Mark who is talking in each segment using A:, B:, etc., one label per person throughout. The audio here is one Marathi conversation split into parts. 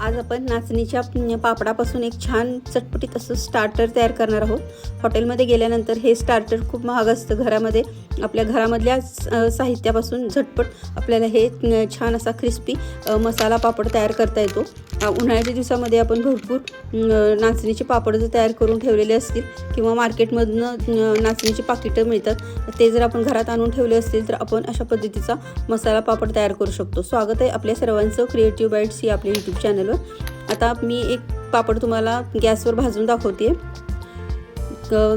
A: आज आपण नाचणीच्या पापडापासून एक छान चटपटीत असं स्टार्टर तयार करणार आहोत. हॉटेलमध्ये गेल्यानंतर हे स्टार्टर खूप महाग असतं. घरामध्ये आपल्या घरामधल्या साहित्यापासून झटपट आपल्याला हे छान असा क्रिस्पी मसाला पापड तयार करता येतो. उन्हाळ्याच्या दिवसामध्ये आपण भरपूर नाचणीचे पापड जर तयार करून ठेवलेले असतील किंवा मार्केटमधनं नाचणीची पाकिटं मिळतात ते जर आपण घरात आणून ठेवले असतील तर आपण अशा पद्धतीचा मसाला पापड तयार करू शकतो. स्वागत आहे आपल्या सर्वांचं क्रिएटिव्ह बाईट्स ही आपल्या यूट्यूब झालं. आता मी एक पापड तुम्हाला गॅसवर भाजून दाखवते.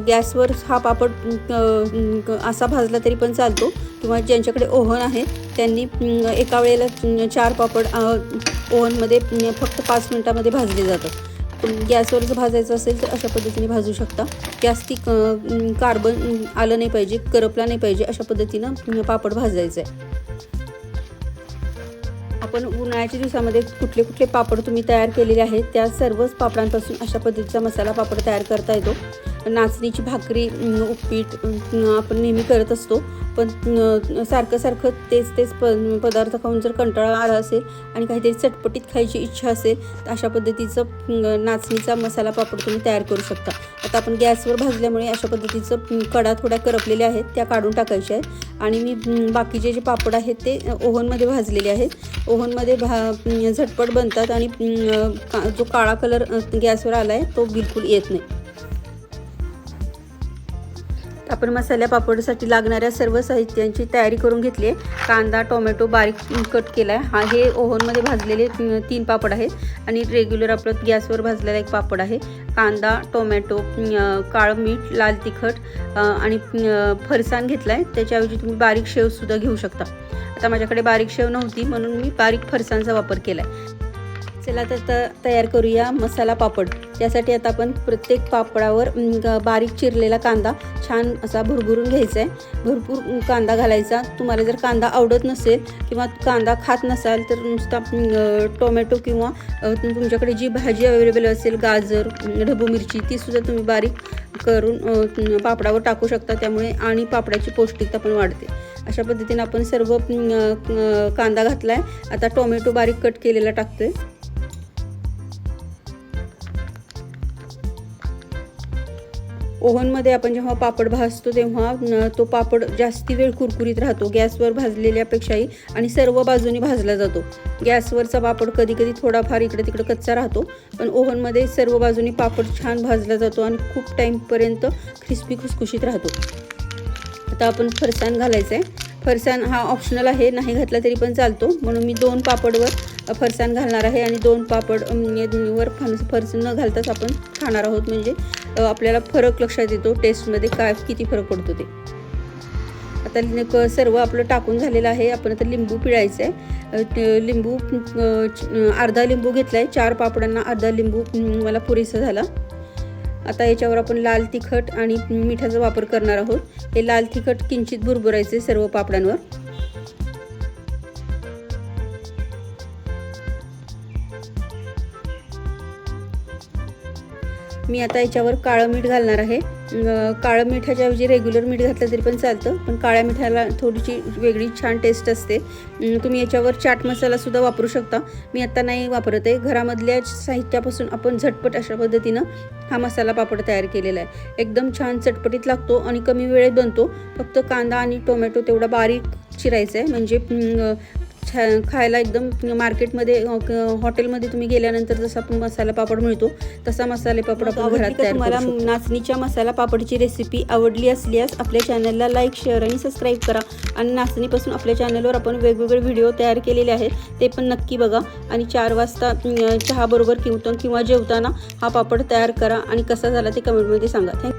A: गॅसवर हा पापड असा भाजला तरी पण चालतो. किंवा ज्यांच्याकडे ओव्हन आहे त्यांनी एका वेळेला चार पापड ओव्हनमध्ये फक्त पाच मिनटामध्ये भाजले जातात. गॅसवर जर भाजायचं असेल तर अशा पद्धतीने भाजू शकता. जास्ती क- कार्बन आलं नाही पाहिजे करपला नाही पाहिजे अशा पद्धतीनं पापड भाजायचं. आहे आपण उन्हाळ्याच्या दिवसामध्ये कुठले कुठले पापड तुम्ही तयार केलेले आहेत त्या सर्वच पापडांपासून अशा पद्धतीचा मसाला पापड तयार करता येतो. नाचणीची भाकरी उपीट आपण नेहमी करत असतो. पण सारखं सारखं तेच तेच प पदार्थ खाऊन जर कंटाळा आला असेल आणि काहीतरी चटपटीत खायची इच्छा असेल तर अशा पद्धतीचं नाचणीचा मसाला पापड तुम्ही तयार करू शकता. आता आपण गॅसवर भाजल्यामुळे अशा पद्धतीचं कडा थोड्या करपलेल्या आहेत त्या काढून टाकायच्या आहेत. आणि मी बाकीचे जे पापड आहेत ते ओव्हनमध्ये भाजलेले आहेत. ओव्हनमध्ये भा झटपट बनतात आणि का- जो काळा कलर गॅसवर आला आहे तो बिलकुल येत नाही. आपण मसाल्या पापडसाठी लागणाऱ्या सर्व साहित्यांची तयारी करून घेतली आहे. कांदा टोमॅटो बारीक कट केला आहे हा हे ओव्हनमध्ये भाजलेले तीन पापड आहेत. आणि रेग्युलर आपलं गॅसवर भाजलेला एक पापड आहे. कांदा टोमॅटो काळं मीठ लाल तिखट आणि फरसाण घेतला आहे त्याच्याऐवजी तुम्ही बारीक शेवसुद्धा घेऊ शकता. आता माझ्याकडे बारीक शेव नव्हती म्हणून मी बारीक फरसाणचा वापर केला आहे चला तर त- तयार करूया मसाला पापड. त्यासाठी आता आपण प्रत्येक पापडावर बारीक चिरलेला कांदा छान असा भुरभुरून घ्यायचा आहे भरपूर कांदा घालायचा. तुम्हाला जर कांदा आवडत नसेल किंवा कांदा खात नसाल तर नुसता टोमॅटो किंवा तुमच्याकडे जी भाजी अवेलेबल असेल गाजर ढबू मिरची तीसुद्धा तुम्ही बारीक करून पापडावर टाकू शकता. त्यामुळे आणि पापडाची पौष्टिकता पण वाढते. अशा पद्धतीने आपण सर्व कांदा घातला आहे आता टोमॅटो बारीक कट केलेला टाकतो आहे ओव्हनमध्ये आपण जेव्हा पापड भाजतो तेव्हा तो पापड जास्ती वेळ कुरकुरीत राहतो. गॅसवर भाजलेल्यापेक्षाही आणि सर्व बाजूनी भाजला जातो. गॅसवरचा पापड कधी कधी थोडाफार इकडे तिकडे कच्चा राहतो पण ओव्हनमध्ये सर्व बाजूनी पापड छान भाजला जातो आणि खूप टाईमपर्यंत क्रिस्पी खुसखुशीत राहतो. आता आपण फरसाण घालायचं आहे फरसाण हा ऑप्शनल आहे नाही घातला तरी पण चालतो. म्हणून मी दोन पापडवर फरसाण घालणार आहे आणि दोन पापड वर दोन्हीवर फणस फरसाण न घालताच आपण खाणार आहोत. म्हणजे आपल्याला फरक लक्षात येतो टेस्टमध्ये काय किती फरक पडतो ते. आता क- सर्व आपलं टाकून झालेलं आहे. आपण आता लिंबू पिळायचं आहे लिंबू अर्धा लिंबू घेतला आहे चार पापडांना अर्धा लिंबू मला पुरेसा झाला. आता याच्यावर आपण लाल तिखट आणि मिठाचा वापर करणार आहोत. हे लाल तिखट किंचित बुरबुरायचे सर्व पापडांवर. मी आता याच्यावर काळं मीठ घालणार आहे. काळं मिठाच्या ऐवजी रेग्युलर मीठ घातलं तरी पण चालतं पण काळ्या मिठाला थोडीशी वेगळी छान टेस्ट असते. तुम्ही याच्यावर चाट मसालासुद्धा वापरू शकता. मी आत्ता नाही वापरत आहे. घरामधल्या साहित्यापासून आपण झटपट अशा पद्धतीनं हा मसाला पापड तयार केलेला आहे. एकदम छान चटपटीत लागतो आणि कमी वेळेत बनतो. फक्त कांदा आणि टोमॅटो तेवढा बारीक चिरायचा आहे. म्हणजे अं, छा खायला एकदम मार्केटमध्ये हॉटेलमध्ये तुम्ही गेल्यानंतर जसा आपण मसाला पापड मिळतो तसा मसाले पापड आपण घरात तयार तुम्हाला नाचणीच्या मसाला पापडची रेसिपी आवडली असल्यास आपल्या चॅनलला लाईक शेअर आणि सबस्क्राईब करा. आणि नाचणीपासून आपल्या चॅनलवर आपण वेगवेगळे व्हिडिओ तयार केलेले आहेत ते पण नक्की बघा. आणि चार वाजता चहाबरोबर किंवा किंवा जेवताना हा पापड तयार करा. आणि कसा झाला ते कमेंटमध्ये सांगा. थँक